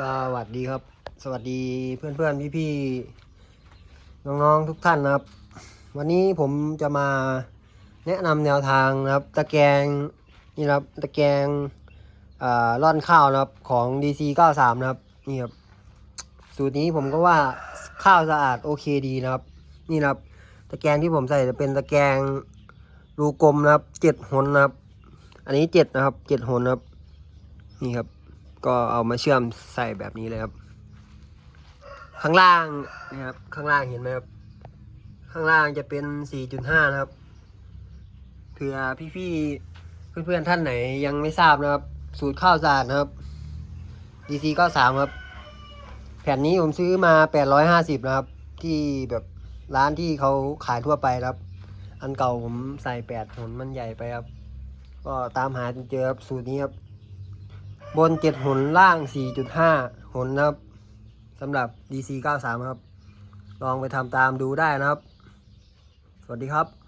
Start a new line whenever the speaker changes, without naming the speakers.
สวัสดีครับ สวัสดีเพื่อนเพื่อนพี่พี่ๆน้องๆทุกท่านนะครับ วันนี้ผมจะมาแนะนำแนวทางนะครับ ตะแกรงนี่นะครับตะแกรงอ่าร่อนข้าวนะครับของ DC 93นะครับนี่ครับสูตรนี้ผมก็ว่าข้าวสะอาดโอเคดีนะครับ นี่นะครับ ตะแกรงที่ผมใส่จะเป็นตะแกรงรูกลมนะครับเจ็ดหนนะครับ อันนี้เจ็ดนะครับเจ็ดหนนะครับ นี่ครับ ก็เอามาเชื่อมใส่แบบนี้เลยครับ ข้างล่างนะครับ ข้างล่างเห็นไหมครับ ข้างล่างจะเป็น 4.5 นะครับ เผื่อพี่ๆ เพื่อนๆ ท่านไหนยังไม่ทราบนะครับ สูตรข้าวสาดนะครับ DC 93ครับ แผ่นนี้ผมซื้อมา 850 นะครับ ที่แบบร้านที่เขาขายทั่วไปครับ อันเก่าผมใส่8หนมันใหญ่ไปครับ ก็ตามหาจนเจอครับสูตรนี้ครับ บนเจ็ดหนล่าง 4.5 หนนะครับสำหรับ DC 93 ครับ ลองไปทำตามดูได้นะครับ สวัสดีครับ